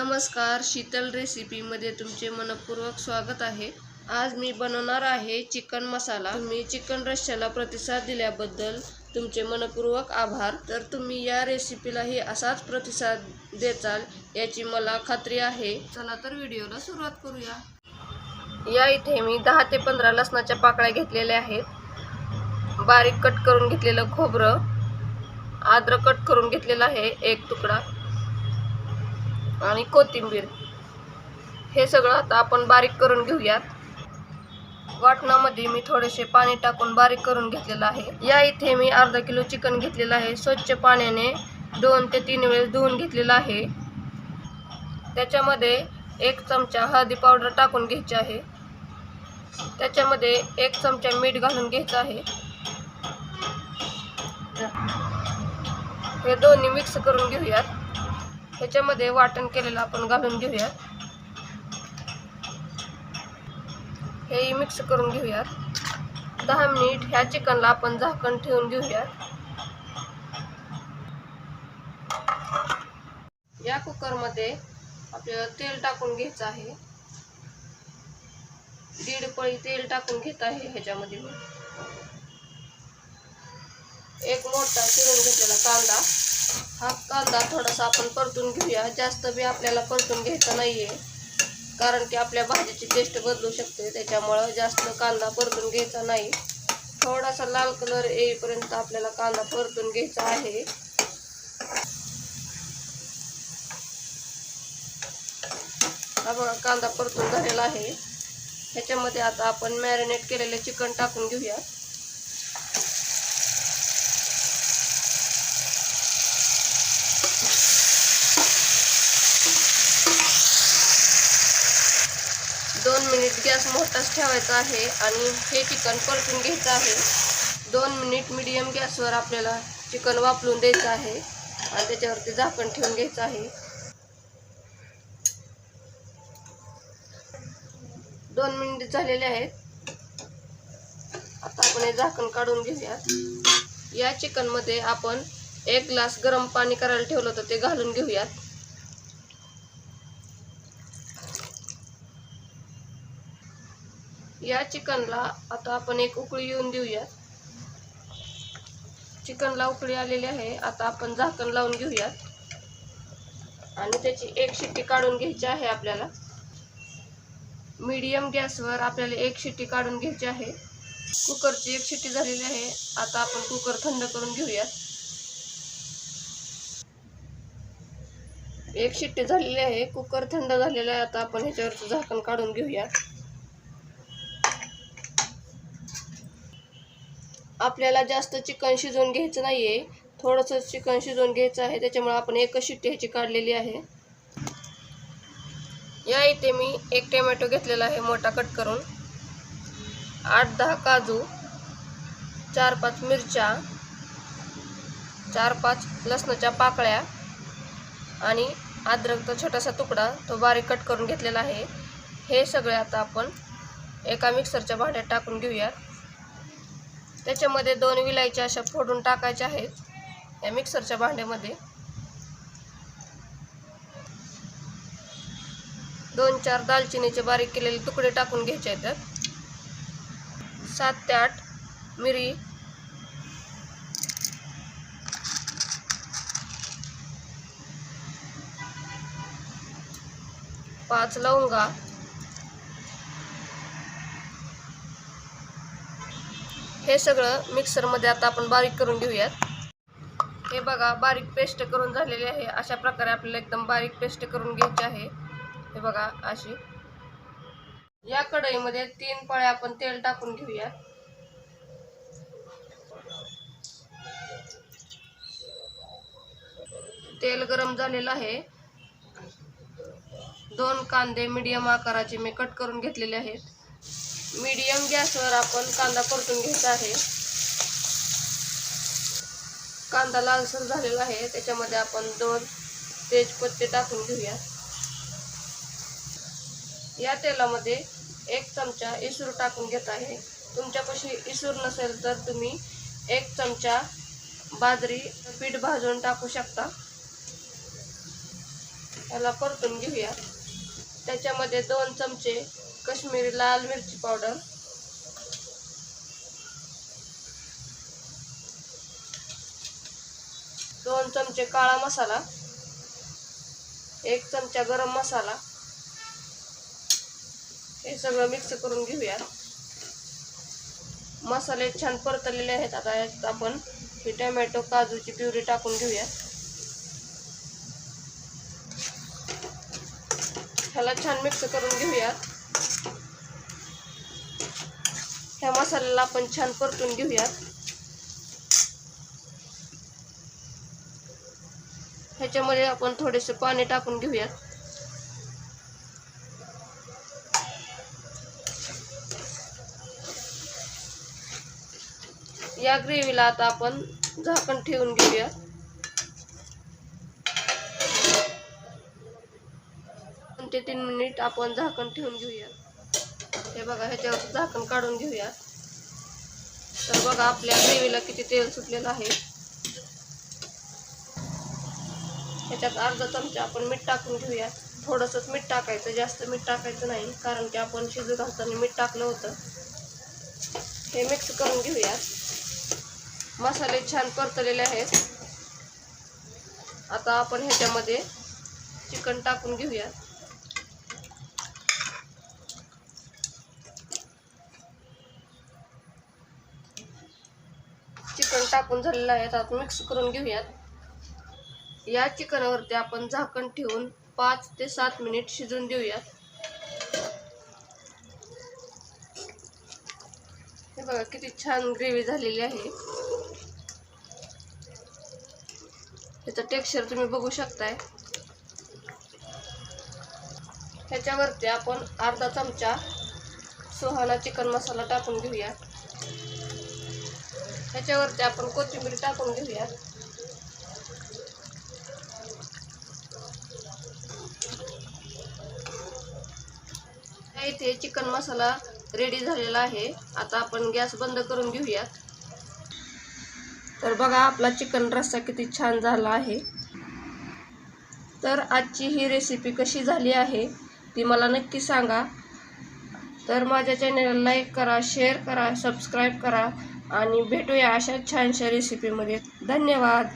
नमस्कार शीतल रेसिपीमध्ये तुमचे मनपूर्वक स्वागत आहे. आज मी बनवणार आहे चिकन मसाला. तुम्ही चिकन रश्श्याला प्रतिसाद दिल्याबद्दल तुमचे मनपूर्वक आभार. तर तुम्ही या रेसिपीलाही असाच प्रतिसाद देचाल याची मला खात्री आहे. चला तर व्हिडिओला सुरुवात करूया. या इथे मी दहा ते पंधरा लसणाच्या पाकळ्या घेतलेल्या आहेत. बारीक कट करून घेतलेलं खोबरं. आद्र कट करून घेतलेलं आहे एक तुकडा. आणि कोथिंबीर. हे सगळं आता आपण बारीक करून घेऊयात. वाटणामध्ये मी थोडेसे पाणी टाकून बारीक करून घेतलेलं आहे. या इथे मी अर्धा किलो चिकन घेतलेलं आहे. स्वच्छ पाण्याने दोन ते तीन वेळेस धुवून घेतलेलं आहे. त्याच्यामध्ये एक चमचा हळदी पावडर टाकून घ्यायची आहे. त्याच्यामध्ये एक चमचा मीठ घालून घ्यायचं आहे. हे दोन्ही मिक्स करून घेऊयात. ह्याच्यामध्ये वाटण केलेलं आपण घालून घेऊयात हेही मिक्स करून घेऊयात. दहा मिनिट ह्या चिकनला आपण झाकण ठेवून घेऊयात. या कुकरमध्ये आपल्याला तेल टाकून घ्यायचं आहे. दीड पळी तेल टाकून घेत आहे ह्याच्यामध्ये एक मोठा चिरून घेतलेला कांदा. हा कांदा थोडासा आपण परतून घेऊया. जास्त बी आपल्याला परतून घ्यायचा नाहीये. कारण की आपल्या भाजीची टेस्ट बदलू शकते. त्याच्यामुळं जास्त कांदा परतून घ्यायचा नाही. थोडासा लाल कलर येईपर्यंत आपल्याला कांदा परतून घ्यायचा आहे. हा बघा कांदा परतून झालेला आहे. ह्याच्यामध्ये आता आपण मॅरिनेट केलेले चिकन टाकून घेऊया दोन मिनिट गॅस मोठाच ठेवायचा आहे आणि हे चिकन परतून घ्यायचं आहे. दोन मिनिट मिडियम गॅसवर आपल्याला चिकन वापरून द्यायचं आहे आणि त्याच्यावरती झाकण ठेवून घ्यायचं आहे. दोन मिनिट झालेले आहेत. आता आपण हे झाकण काढून घेऊयात या चिकनमध्ये आपण एक ग्लास गरम पाणी करायला ठेवलं होतं ते घालून घेऊयात. या चिकनला आता आपण एक उकळी येऊन देऊयात. चिकनला उकळी आलेली आहे. आता आपण झाकण लावून घेऊयात. आणि त्याची एक शिट्टी काढून घ्यायची आहे आपल्याला. मीडियम गॅसवर आपल्याला एक शिट्टी काढून घ्यायची आहे. कुकरची एक शिट्टी झालेली आहे. आता आपण कुकर थंड करून घेऊयात. एक शिट्टी झालेली आहे. कुकर थंड झालेला आहे. आता आपण ह्याच्यावरचं झाकण काढून घेऊयात. आपल्याला जास्त चिकन शिजवून घ्यायचं नाही आहे थोडंसं चिकन शिजवून घ्यायचं आहे त्याच्यामुळे आपण एकच शिट्टी ह्याची काढलेली आहे. या इथे मी एक टोमॅटो घेतलेला आहे मोठा कट करून. आठ दहा काजू चार पाच मिरच्या चार पाच लसणाच्या पाकळ्या आणि अद्रकचा छोटासा तुकडा तो बारीक कट करून घेतलेला आहे. हे सगळे आता आपण एका मिक्सरच्या भांड्यात टाकून घेऊयात त्याच्यामध्ये दोन विलायच्या अशा फोडून टाकायच्या आहेत या मिक्सरच्या भांड्यामध्ये. दोन चार दालचिनीचे बारीक केलेले तुकडे टाकून घ्यायचे आहेत त्यात. सात ते आठ मिरी. पाच लवंगा. हे सगळं मिक्सरमध्ये आता आपण बारीक करून घेऊयात. हे बघा बारीक पेस्ट करून झालेली आहे. अशा प्रकारे आपल्याला एकदम बारीक पेस्ट करून घ्यायची आहे. हे बघा अशी. या कढईमध्ये तीन पळ्या आपण तेल टाकून घेऊया तेल गरम झालेलं आहे. दोन कांदे मीडियम आकाराचे मी कट करून घेतलेले आहेत. मीडियम गॅसवर आपण कांदा परतून घ्यायचा आहे. कांदा लालसर झालेला आहे. त्याच्यामध्ये आपण दोन तेजपत्ते टाकून घेऊया. या तेलामध्ये एक चमचा इसूर टाकून घेत आहे. तुमच्यापाशी इसूर नसेल तर तुम्ही एक चमचा बाजरी पीठ भाजून टाकू शकता. याला परतून घेऊया. त्याच्यामध्ये दोन चमचे कश्मीरी लाल मिरची पावडर. दोन चमचे काळा मसाला. एक चमचा गरम मसाला. हे सगळं मिक्स करून घेऊया. मसाले छान परतलेले आहेत. आता आपण ही टोमॅटो काजूची प्युरी टाकून घेऊया. ह्याला छान मिक्स करून घेऊयात. ह्या मसाल्याला आपण छान परतून घेऊया ह्याच्यामध्ये आपण थोडेसे पाणी टाकून घेऊयात. या ग्रेव्हीला आता आपण झाकण ठेवून घेऊया ते तीन मिनिट आपण झाकण ठेवून घेऊया. हे बघा ह्याच्यावर झाकण काढून घेऊया. तर बघा आपल्या ग्रेव्हीला किती तेल सुटलेलं आहे. ह्याच्यात अर्धा चमचा आपण मीठ टाकून घेऊया. थोडंसंच मीठ टाकायचं जास्त मीठ टाकायचं नाही कारण की आपण शिजू घालताना मीठ टाकलं होतं. हे मिक्स करून घेऊया. मसाले छान परतलेले आहेत. आता आपण ह्याच्यामध्ये चिकन टाकून घेऊया चिकन टाकून झालेला आहे आता मिक्स करून घेऊयात. या चिकनवरती आपण झाकण ठेवून पाच ते सात मिनिट शिजून देऊयात. हे बघा किती छान ग्रेव्ही झालेली आहे. त्याचं टेक्स्चर तुम्ही बघू शकताय. ह्याच्यावरती आपण अर्धा चमचा सुहाना चिकन मसाला टाकून घेऊया ह्याच्यावरती आपण कोथिंबीर टाकून घेऊया इथे चिकन मसाला रेडी झालेला आहे. आता आपण गॅस बंद करून घेऊया तर बघा आपला चिकन रस्सा किती छान झाला आहे. तर आजची ही रेसिपी कशी झाली आहे ती मला नक्की सांगा. तर माझ्या चॅनलला लाईक करा शेअर करा सबस्क्राईब करा. आणि भेटूया अशा छानशा रेसिपीमध्ये धन्यवाद.